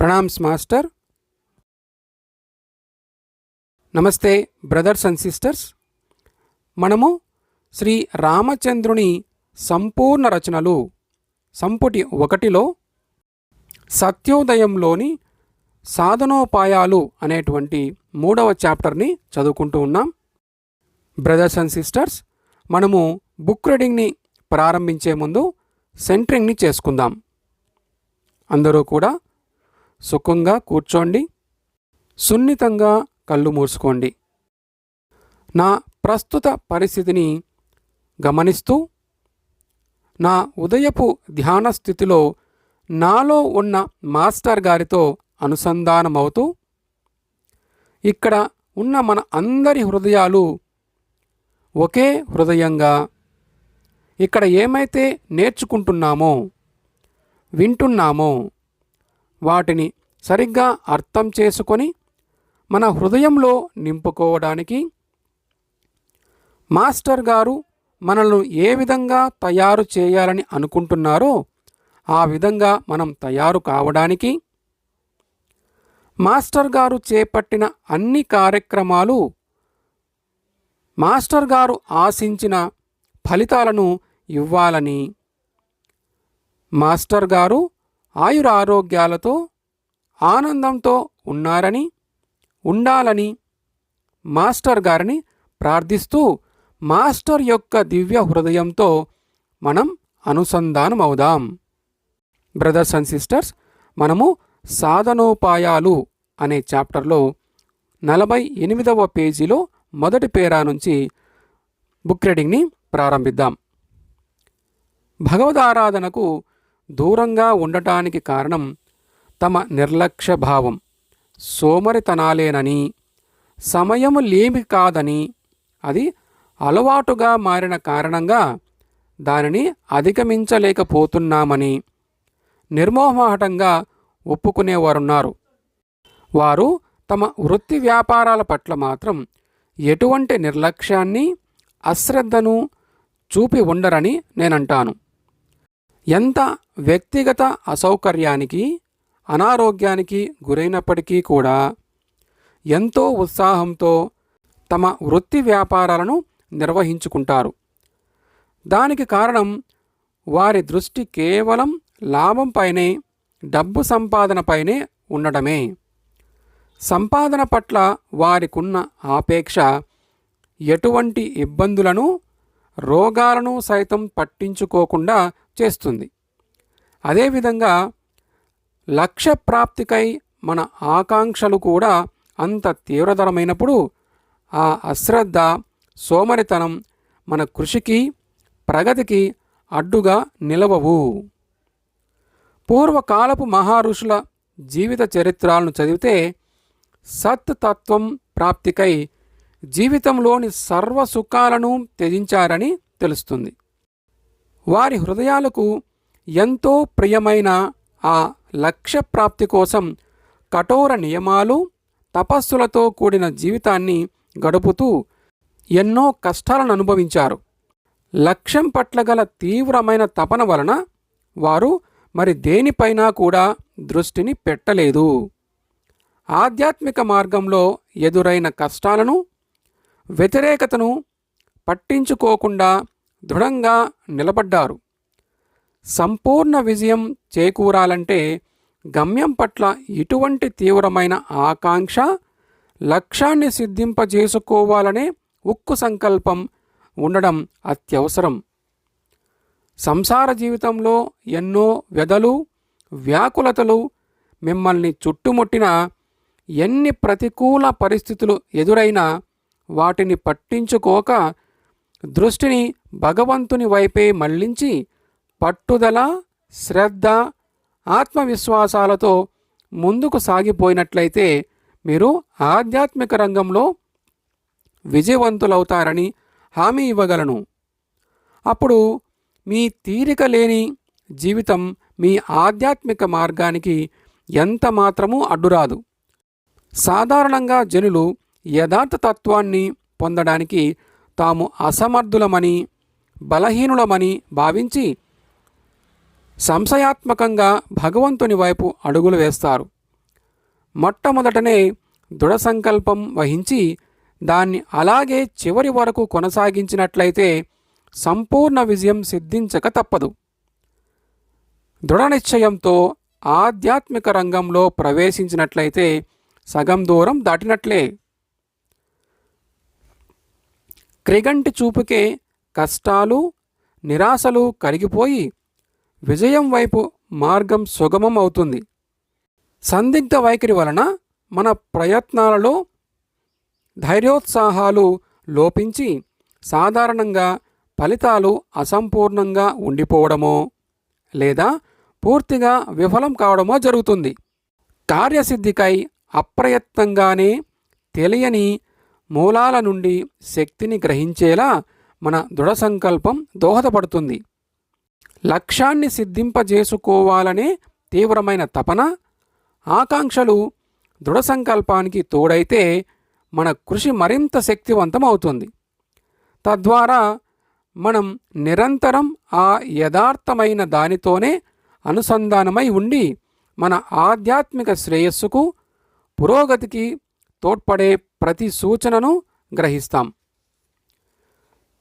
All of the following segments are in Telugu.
ప్రణామ్స్ మాస్టర్. నమస్తే బ్రదర్స్ అండ్ సిస్టర్స్. మనము శ్రీ రామచంద్రుని సంపూర్ణ రచనలు సంపుటి ఒకటిలో సత్యోదయంలోని సాధనోపాయాలు అనేటువంటి మూడవ చాప్టర్ని చదువుకుంటూ ఉన్నాం. బ్రదర్స్ అండ్ సిస్టర్స్ మనము బుక్ రీడింగ్ని ప్రారంభించే ముందు సెంటరింగ్ని చేసుకుందాం. అందరూ కూడా సుఖంగా కూర్చోండి. సున్నితంగా కళ్ళు మూసుకోండి. నా ప్రస్తుత పరిస్థితిని గమనిస్తూ నా ఉదయపు ధ్యాన స్థితిలో నాలో ఉన్న మాస్టర్ గారితో అనుసంధానమవుతూ ఇక్కడ ఉన్న మన అందరి హృదయాలు ఒకే హృదయంగా ఇక్కడ ఏమైతే నేర్చుకుంటున్నామో వింటున్నామో వాటిని సరిగ్గా అర్థం చేసుకొని మన హృదయంలో నింపుకోవడానికి మాస్టర్ గారు మనల్ని ఏ విధంగా తయారు చేయాలని అనుకుంటున్నారో ఆ విధంగా మనం తయారు కావడానికి మాస్టర్ గారు చేపట్టిన అన్ని కార్యక్రమాలు మాస్టర్ గారు ఆశించిన ఫలితాలను ఇవ్వాలని మాస్టర్ గారు ఆయురారోగ్యాలతో ఆనందంతో ఉన్నారని ఉండాలని మాస్టర్ గారిని ప్రార్థిస్తూ మాస్టర్ యొక్క దివ్య హృదయంతో మనం అనుసంధానం అవుదాం బ్రదర్స్ అండ్ సిస్టర్స్ మనము సాధనోపాయాలు అనే చాప్టర్లో నలభై ఎనిమిదవ పేజీలో మొదటి పేరా నుంచి బుక్ రీడింగ్ని ప్రారంభిద్దాం. భగవద్ ఆరాధనకు దూరంగా ఉండటానికి కారణం తమ నిర్లక్ష్య భావం సోమరితనాలేనని సమయము లేమి కాదని అది అలవాటుగా మారిన కారణంగా దానిని అధిగమించలేకపోతున్నామని నిర్మోహమాటంగా ఒప్పుకునేవారున్నారు. వారు తమ వృత్తి వ్యాపారాల పట్ల మాత్రం ఎటువంటి నిర్లక్ష్యాన్ని అశ్రద్ధను చూపి ఉండరని నేనంటాను. ఎంత వ్యక్తిగత అసౌకర్యానికి అనారోగ్యానికి గురైనప్పటికీ కూడా ఎంతో ఉత్సాహంతో తమ వృత్తి వ్యాపారాలను నిర్వహించుకుంటారు. దానికి కారణం వారి దృష్టి కేవలం లాభంపైనే డబ్బు సంపాదనపైనే ఉండడమే. సంపాదన పట్ల వారికున్న ఆపేక్ష ఎటువంటి ఇబ్బందులను రోగాలను సైతం పట్టించుకోకుండా చేస్తుంది. అదేవిధంగా లక్ష్య ప్రాప్తికై మన ఆకాంక్షలు కూడా అంత తీవ్రతరమైనప్పుడు ఆ అశ్రద్ధ సోమరితనం మన కృషికి ప్రగతికి అడ్డుగా నిలవవు. పూర్వకాలపు మహారుషుల జీవిత చరిత్రలను చదివితే సత్ తత్వం ప్రాప్తికై జీవితంలోని సర్వ సుఖాలను త్యజించారని తెలుస్తుంది. వారి హృదయాలకు ఎంతో ప్రియమైన ఆ లక్ష్య ప్రాప్తి కోసం కఠోర నియమాలు తపస్సులతో కూడిన జీవితాన్ని గడుపుతూ ఎన్నో కష్టాలను అనుభవించారు. లక్ష్యం పట్ల గల తీవ్రమైన తపన వలన వారు మరి దేనిపైనా కూడా దృష్టిని పెట్టలేదు. ఆధ్యాత్మిక మార్గంలో ఎదురైన కష్టాలను వ్యతిరేకతను పట్టించుకోకుండా దృఢంగా నిలబడ్డారు. సంపూర్ణ విజయం చేకూరాలంటే గమ్యం పట్ల ఇటువంటి తీవ్రమైన ఆకాంక్ష లక్ష్యాన్ని సిద్ధింపజేసుకోవాలనే ఉక్కు సంకల్పం ఉండడం అత్యవసరం. సంసార జీవితంలో ఎన్నో వ్యధలు వ్యాకులతలు మిమ్మల్ని చుట్టుముట్టిన ఎన్ని ప్రతికూల పరిస్థితులు ఎదురైనా వాటిని పట్టించుకోక దృష్టిని భగవంతుని వైపే మళ్ళించి పట్టుదల శ్రద్ధ ఆత్మవిశ్వాసాలతో ముందుకు సాగిపోయినట్లయితే మీరు ఆధ్యాత్మిక రంగంలో విజయవంతులవుతారని హామీ ఇవ్వగలను. అప్పుడు మీ తీరిక లేని జీవితం మీ ఆధ్యాత్మిక మార్గానికి ఎంత మాత్రమూ అడ్డురాదు. సాధారణంగా జనులు యథార్థ తత్వాన్ని పొందడానికి తాము అసమర్థులమని బలహీనులమని భావించి సంశయాత్మకంగా భగవంతుని వైపు అడుగులు వేస్తారు. మొట్టమొదటనే దృఢ సంకల్పం వహించి దాన్ని అలాగే చివరి వరకు కొనసాగించినట్లయితే సంపూర్ణ విజయం సిద్ధించక తప్పదు. దృఢ నిశ్చయంతో ఆధ్యాత్మిక రంగంలో ప్రవేశించినట్లయితే సగం దూరం దాటినట్లే. క్రిగంటి చూపుకే కష్టాలు నిరాశలు కరిగిపోయి విజయం వైపు మార్గం సుగమం అవుతుంది. సందిగ్ధ వైఖరి వలన మన ప్రయత్నాలలో ధైర్యోత్సాహాలు లోపించి సాధారణంగా ఫలితాలు అసంపూర్ణంగా ఉండిపోవడమో లేదా పూర్తిగా విఫలం కావడమో జరుగుతుంది. కార్యసిద్ధికై అప్రయత్నంగానే తెలియని మూలాల నుండి శక్తిని గ్రహించేలా మన దృఢ సంకల్పం దోహదపడుతుంది. లక్ష్యాన్ని సిద్ధింపజేసుకోవాలనే తీవ్రమైన తపన ఆకాంక్షలు దృఢ సంకల్పానికి తోడైతే మన కృషి మరింత శక్తివంతం అవుతుంది తద్వారా మనం నిరంతరం ఆ యథార్థమైన దానితోనే అనుసంధానమై ఉండి మన ఆధ్యాత్మిక శ్రేయస్సుకు పురోగతికి తోడ్పడే ప్రతి సూచనను గ్రహిస్తాం.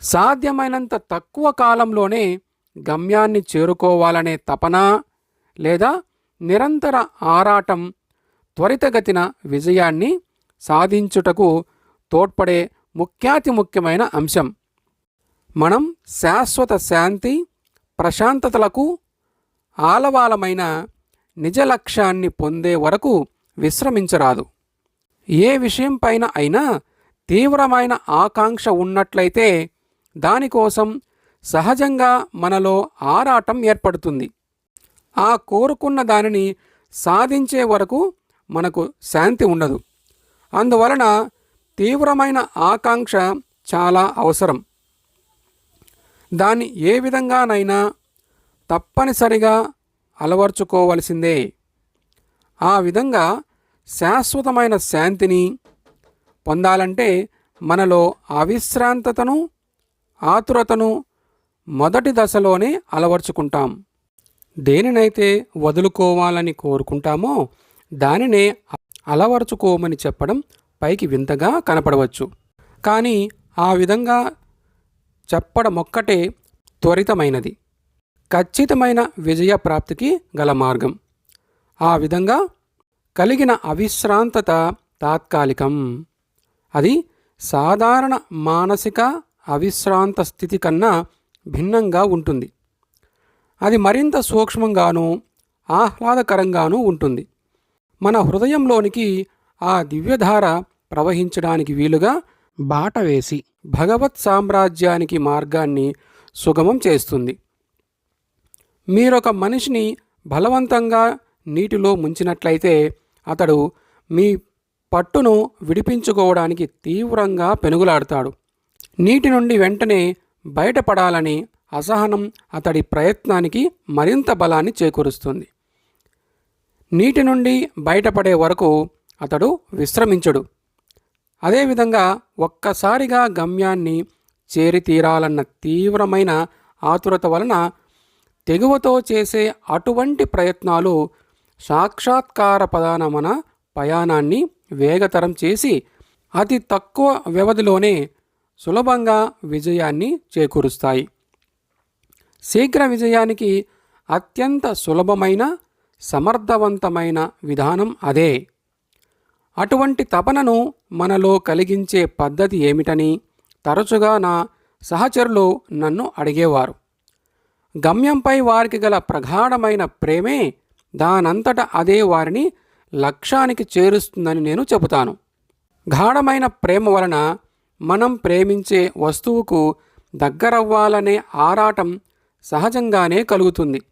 సాధ్యమైనంత తక్కువ కాలంలోనే గమ్యాన్ని చేరుకోవాలనే తపన లేదా నిరంతర ఆరాటం త్వరితగతిన విజయాన్ని సాధించుటకు తోడ్పడే ముఖ్యాతి ముఖ్యమైన అంశం. మనం శాశ్వత శాంతి ప్రశాంతతలకు ఆలవాలమైన నిజ లక్ష్యాన్ని పొందే వరకు విశ్రమించరాదు. ఏ విషయం పైన అయినా తీవ్రమైన ఆకాంక్ష ఉన్నట్లయితే దానికోసం సహజంగా మనలో ఆరాటం ఏర్పడుతుంది. ఆ కోరుకున్న దానిని సాధించే వరకు మనకు శాంతి ఉండదు. అందువలన తీవ్రమైన ఆకాంక్ష చాలా అవసరం. దాన్ని ఏ విధంగానైనా తప్పనిసరిగా అలవర్చుకోవలసిందే. ఆ విధంగా శాశ్వతమైన శాంతిని పొందాలంటే మనలో అవిశ్రాంతతను ఆతురతను మొదటి దశలోనే అలవర్చుకుంటాం. దేనినైతే వదులుకోవాలని కోరుకుంటామో దానినే అలవర్చుకోమని చెప్పడం పైకి వింతగా కనపడవచ్చు. కానీ ఆ విధంగా చెప్పడమొక్కటే త్వరితమైనది. ఖచ్చితమైన విజయ ప్రాప్తికి గల మార్గం. ఆ విధంగా కలిగిన అవిశ్రాంతత తాత్కాలికం. అది సాధారణ మానసిక అవిశ్రాంత స్థితి కన్నా భిన్నంగా ఉంటుంది. అది మరింత సూక్ష్మంగానూ ఆహ్లాదకరంగానూ ఉంటుంది. మన హృదయంలోనికి ఆ దివ్యధార ప్రవహించడానికి వీలుగా బాట వేసి భగవత్ సామ్రాజ్యానికి మార్గాన్ని సుగమం చేస్తుంది. మీరొక మనిషిని బలవంతంగా నీటిలో ముంచినట్లయితే అతడు మీ పట్టును విడిపించుకోవడానికి తీవ్రంగా పెనుగులాడతాడు. నీటి నుండి వెంటనే బయటపడాలని అసహనం అతడి ప్రయత్నానికి మరింత బలాన్ని చేకూరుస్తుంది. నీటి నుండి బయటపడే వరకు అతడు విశ్రమించడు. అదేవిధంగా ఒక్కసారిగా గమ్యాన్ని చేరితీరాలన్న తీవ్రమైన ఆతురత వలన తెగువతో చేసే అటువంటి ప్రయత్నాలు సాక్షాత్కార ప్రధానమన ప్రయాణాన్ని వేగతరం చేసి అతి తక్కువ వ్యవధిలోనే సులభంగా విజయాన్ని చేకూరుస్తాయి. శీఘ్ర విజయానికి అత్యంత సులభమైన సమర్థవంతమైన విధానం అదే. అటువంటి తపనను మనలో కలిగించే పద్ధతి ఏమిటని తరచుగా నా సహచరులు నన్ను అడిగేవారు. గమ్యంపై వారికి గల ప్రగాఢమైన ప్రేమే దానంతట అదే వారిని లక్ష్యానికి చేరుస్తుందని నేను చెబుతాను. గాఢమైన ప్రేమ వలన మనం ప్రేమించే వస్తువుకు దగ్గరవ్వాలనే ఆరాటం సహజంగానే కలుగుతుంది.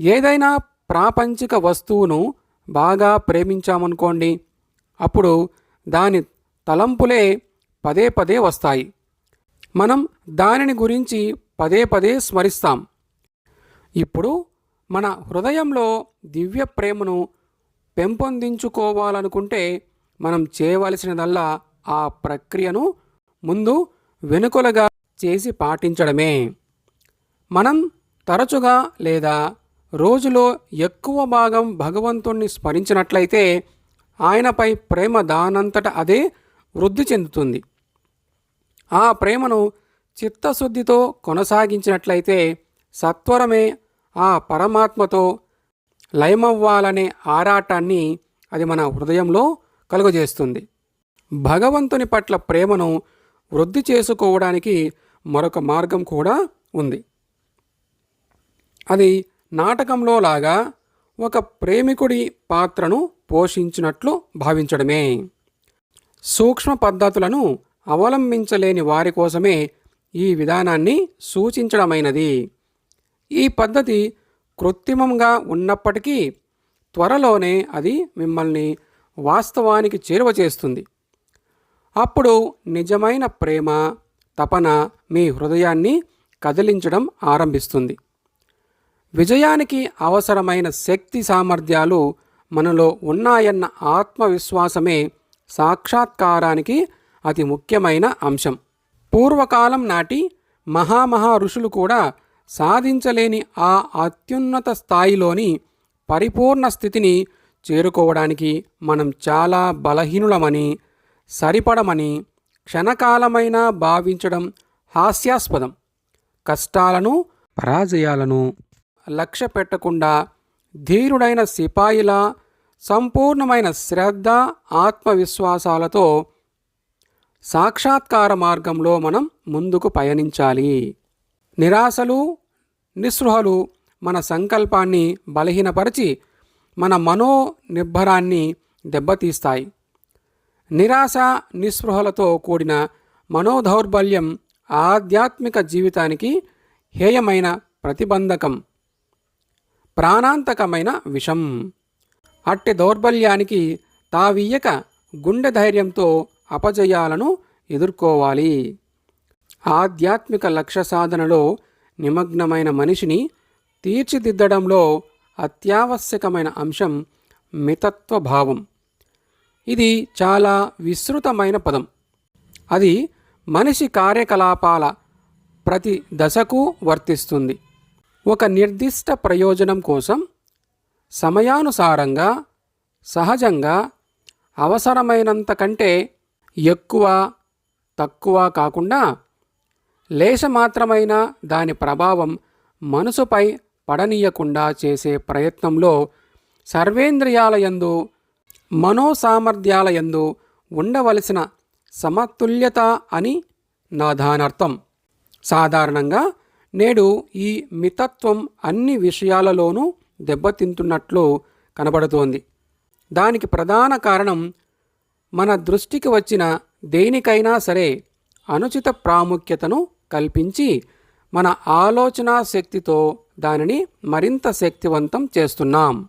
ఏదైనా ప్రాపంచిక వస్తువును బాగా ప్రేమించామనుకోండి అప్పుడు దాని తలంపులే పదే పదే వస్తాయి. మనం దానిని గురించి పదే పదే స్మరిస్తాం. ఇప్పుడు మన హృదయంలో దివ్య ప్రేమను పెంపొందించుకోవాలనుకుంటే మనం చేయవలసినదల్లా ఆ ప్రక్రియను ముందు వెనుకలుగా చేసి పాటించడమే. మనం తరచుగా లేదా రోజులో ఎక్కువ భాగం భగవంతుణ్ణి స్మరించినట్లయితే ఆయనపై ప్రేమ దానంతట అదే వృద్ధి చెందుతుంది. ఆ ప్రేమను చిత్తశుద్ధితో కొనసాగించినట్లయితే సత్వరమే ఆ పరమాత్మతో లయమవ్వాలనే ఆరాటాన్ని అది మన హృదయంలో కలుగజేస్తుంది. భగవంతుని పట్ల ప్రేమను వృద్ధి చేసుకోవడానికి మరొక మార్గం కూడా ఉంది. అది నాటకంలో లాగా ఒక ప్రేమికుడి పాత్రను పోషించినట్లు భావించడమే. సూక్ష్మ పద్ధతులను అవలంబించలేని వారి కోసమే ఈ విధానాన్ని సూచించడమైనది. ఈ పద్ధతి కృత్రిమంగా ఉన్నప్పటికీ త్వరలోనే అది మిమ్మల్ని వాస్తవానికి చేరువ చేస్తుంది. అప్పుడు నిజమైన ప్రేమ తపన మీ హృదయాన్ని కదిలించడం ఆరంభిస్తుంది. విజయానికి అవసరమైన శక్తి సామర్థ్యాలు మనలో ఉన్నాయన్న ఆత్మవిశ్వాసమే సాక్షాత్కారానికి అతి ముఖ్యమైన అంశం. పూర్వకాలం నాటి మహామహా ఋషులు కూడా సాధించలేని ఆ అత్యున్నత స్థాయిలోని పరిపూర్ణ స్థితిని చేరుకోవడానికి మనం చాలా బలహీనులమని సరిపడమని క్షణకాలమైనా భావించడం హాస్యాస్పదం. కష్టాలను పరాజయాలను లక్ష్య పెట్టకుండా ధీరుడైన సిపాయిలా సంపూర్ణమైన శ్రద్ధ ఆత్మవిశ్వాసాలతో సాక్షాత్కార మార్గంలో మనం ముందుకు పయనించాలి. నిరాశలు నిస్పృహలు మన సంకల్పాన్ని బలహీనపరిచి మన మనో నిర్భరాన్ని దెబ్బతీస్తాయి. నిరాశ నిస్పృహలతో కూడిన మనోదౌర్బల్యం ఆధ్యాత్మిక జీవితానికి హేయమైన ప్రతిబంధకం. ప్రాణాంతకమైన విషం. అట్టి దౌర్బల్యానికి తావీయక గుండె ధైర్యంతో అపజయాలను ఎదుర్కోవాలి. ఆధ్యాత్మిక లక్ష్య సాధనలో నిమగ్నమైన మనిషిని తీర్చిదిద్దడంలో అత్యావశ్యకమైన అంశం మితత్వ భావం ఇది చాలా విస్తృతమైన పదం. అది మనిషి కార్యకలాపాల ప్రతి దశకు వర్తిస్తుంది. ఒక నిర్దిష్ట ప్రయోజనం కోసం సమయానుసారంగా సహజంగా అవసరమైనంత కంటే ఎక్కువ తక్కువ కాకుండా లేశమాత్రమైన దాని ప్రభావం మనసుపై పడనీయకుండా చేసే ప్రయత్నంలో సర్వేంద్రియాలయందు మనోసామర్థ్యాలయందు ఉండవలసిన సమతుల్యత అని నా దానర్థం సాధారణంగా నేడు ఈ మితత్వం అన్ని విషయాలలోనూ దెబ్బతింటున్నట్లు కనబడుతోంది. దానికి ప్రధాన కారణం మన దృష్టికి వచ్చిన దేనికైనా సరే అనుచిత ప్రాముఖ్యతను కల్పించి మన ఆలోచనా శక్తితో దానిని మరింత శక్తివంతం చేస్తున్నాం.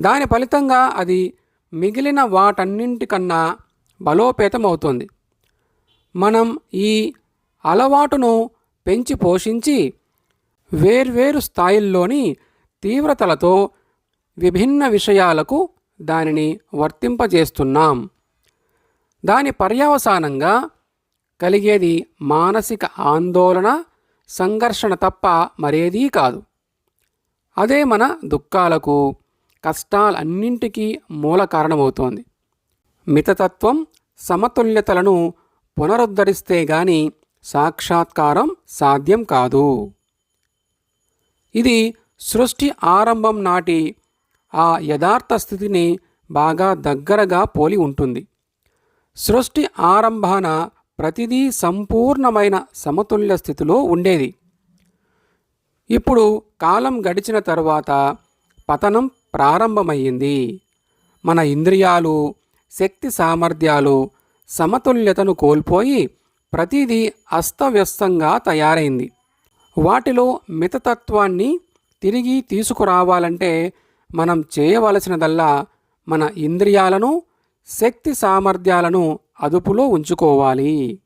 దాని ఫలితంగా అది మిగిలిన వాటన్నింటికన్నా బలోపేతమవుతుంది. మనం ఈ అలవాటును పెంచి పోషించి వేర్వేరు స్థాయిల్లోని తీవ్రతలతో విభిన్న విషయాలకు దానిని వర్తింపజేస్తున్నాం. దాని పర్యవసానంగా కలిగేది మానసిక ఆందోళన సంఘర్షణ తప్ప మరేదీ కాదు. అదే మన దుఃఖాలకు కష్టాలన్నింటికీ మూల కారణమవుతోంది. మితతత్వం సమతుల్యతలను పునరుద్ధరిస్తే గాని సాక్షాత్కారం సాధ్యం కాదు. ఇది సృష్టి ఆరంభం నాటి ఆ యథార్థ స్థితిని బాగా దగ్గరగా పోలి ఉంటుంది. సృష్టి ఆరంభాన ప్రతిదీ సంపూర్ణమైన సమతుల్య స్థితిలో ఉండేది. ఇప్పుడు కాలం గడిచిన తరువాత పతనం ప్రారంభమయ్యింది. మన ఇంద్రియాలు శక్తి సామర్థ్యాలు సమతుల్యతను కోల్పోయి ప్రతిదీ అస్తవ్యస్తంగా తయారైంది. వాటిలో మితతత్వాన్ని తిరిగి తీసుకురావాలంటే మనం చేయవలసినదల్లా మన ఇంద్రియాలను శక్తి సామర్థ్యాలను అదుపులో ఉంచుకోవాలి.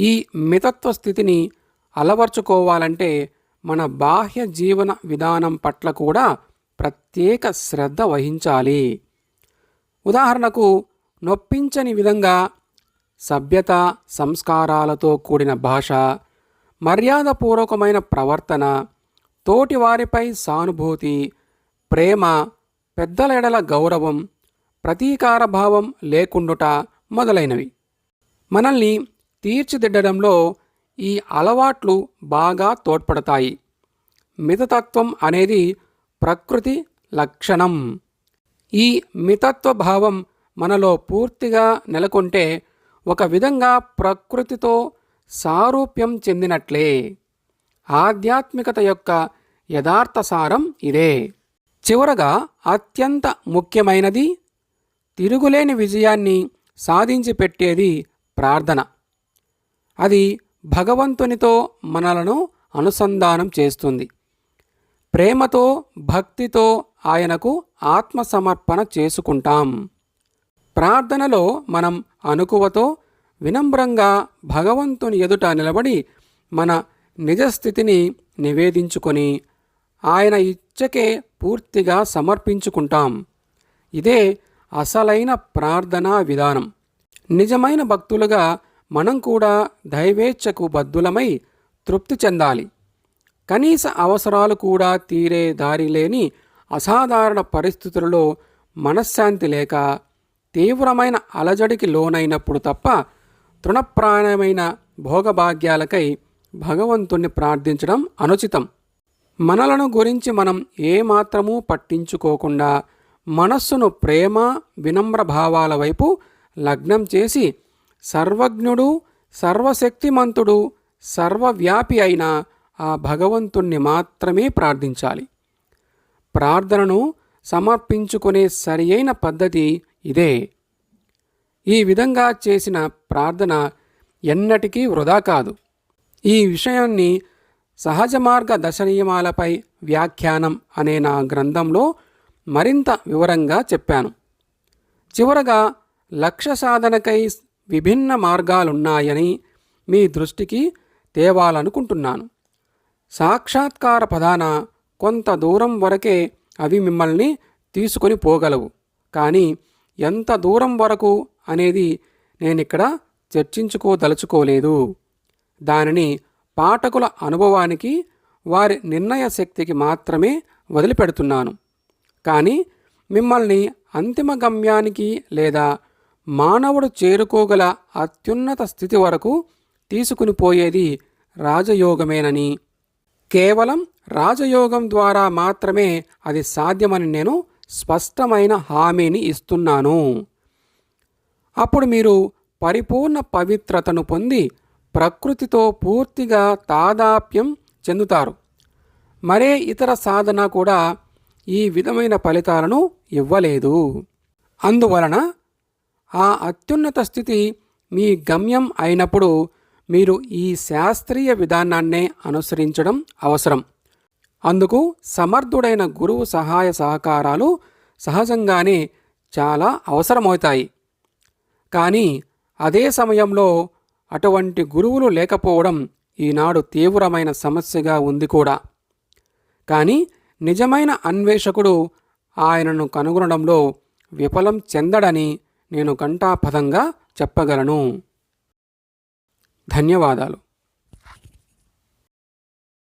ఈ మితత్వ స్థితిని అలవర్చుకోవాలంటే మన బాహ్య జీవన విధానం పట్ల కూడా ప్రత్యేక శ్రద్ధ వహించాలి. ఉదాహరణకు నొప్పించని విధంగా సభ్యత సంస్కారాలతో కూడిన భాష మర్యాదపూర్వకమైన ప్రవర్తన తోటివారిపై సానుభూతి ప్రేమ పెద్దల ఎడల గౌరవం ప్రతీకార భావం లేకుండుట మొదలైనవి. మనల్ని తీర్చిదిద్దడంలో ఈ అలవాట్లు బాగా తోడ్పడతాయి. మితతత్వం అనేది ప్రకృతి లక్షణం. ఈ మితత్వ భావం మనలో పూర్తిగా నెలకొంటే ఒక విధంగా ప్రకృతితో సారూప్యం చెందినట్లే. ఆధ్యాత్మికత యొక్క యథార్థ సారం ఇదే. చివరగా అత్యంత ముఖ్యమైనది తిరుగులేని విజయాన్ని సాధించి పెట్టేది ప్రార్థన. అది భగవంతునితో మనలను అనుసంధానం చేస్తుంది. ప్రేమతో భక్తితో ఆయనకు ఆత్మసమర్పణ చేసుకుంటాం. ప్రార్థనలో మనం అనుకువతో వినమ్రంగా భగవంతుని ఎదుట నిలబడి మన నిజస్థితిని నివేదించుకొని ఆయన ఇచ్చకే పూర్తిగా సమర్పించుకుంటాం. ఇదే అసలైన ప్రార్థనా విధానం. నిజమైన భక్తులుగా మనం కూడా దైవేచ్ఛకు బద్దులమై తృప్తి చెందాలి. కనీస అవసరాలు కూడా తీరే దారి లేని అసాధారణ పరిస్థితులలో మనశ్శాంతి లేక తీవ్రమైన అలజడికి లోనైనప్పుడు తప్ప తృణప్రాణమైన భోగభాగ్యాలకై భగవంతుణ్ణి ప్రార్థించడం అనుచితం. మనలను గురించి మనం ఏమాత్రమూ పట్టించుకోకుండా మనస్సును ప్రేమ వినమ్ర భావాల వైపు లగ్నం చేసి సర్వజ్ఞుడు సర్వశక్తిమంతుడు సర్వవ్యాపి అయిన ఆ భగవంతుణ్ణి మాత్రమే ప్రార్థించాలి. ప్రార్థనను సమర్పించుకునే సరియైన పద్ధతి ఇదే. ఈ విధంగా చేసిన ప్రార్థన ఎన్నటికీ వృధా కాదు. ఈ విషయాన్ని సహజ మార్గ దశనియమాలపై వ్యాఖ్యానం అనే నా గ్రంథంలో మరింత వివరంగా చెప్పాను. చివరగా లక్ష్య సాధనకై విభిన్న మార్గాలున్నాయని మీ దృష్టికి తేవాలనుకుంటున్నాను. సాక్షాత్కార పదాన కొంత దూరం వరకే అవి మిమ్మల్ని తీసుకొని పోగలవు. కానీ ఎంత దూరం వరకు అనేది నేనిక్కడ చర్చించుకోదలుచుకోలేదు. దానిని పాఠకుల అనుభవానికి వారి నిర్ణయ శక్తికి మాత్రమే వదిలిపెడుతున్నాను. కానీ మిమ్మల్ని అంతిమ గమ్యానికి లేదా మానవుడు చేరుకోగల అత్యున్నత స్థితి వరకు తీసుకుని పోయేది రాజయోగమేనని కేవలం రాజయోగం ద్వారా మాత్రమే అది సాధ్యమని నేను స్పష్టమైన హామీని ఇస్తున్నాను. అప్పుడు మీరు పరిపూర్ణ పవిత్రతను పొంది ప్రకృతితో పూర్తిగా తాదాప్యం చెందుతారు. మరే ఇతర సాధన కూడా ఈ విధమైన ఫలితాలను ఇవ్వలేదు. అందువలన ఆ అత్యున్నత స్థితి మీ గమ్యం అయినప్పుడు మీరు ఈ శాస్త్రీయ విధానాన్నే అనుసరించడం అవసరం. అందుకు సమర్థుడైన గురువు సహాయ సహకారాలు సహజంగానే చాలా అవసరమవుతాయి. కానీ అదే సమయంలో అటువంటి గురువులు లేకపోవడం ఈనాడు తీవ్రమైన సమస్యగా ఉంది కూడా. కానీ నిజమైన అన్వేషకుడు ఆయనను కనుగొనడంలో విఫలం చెందడని నేను ఘంటాపథంగా చెప్పగలను. ధన్యవాదాలు.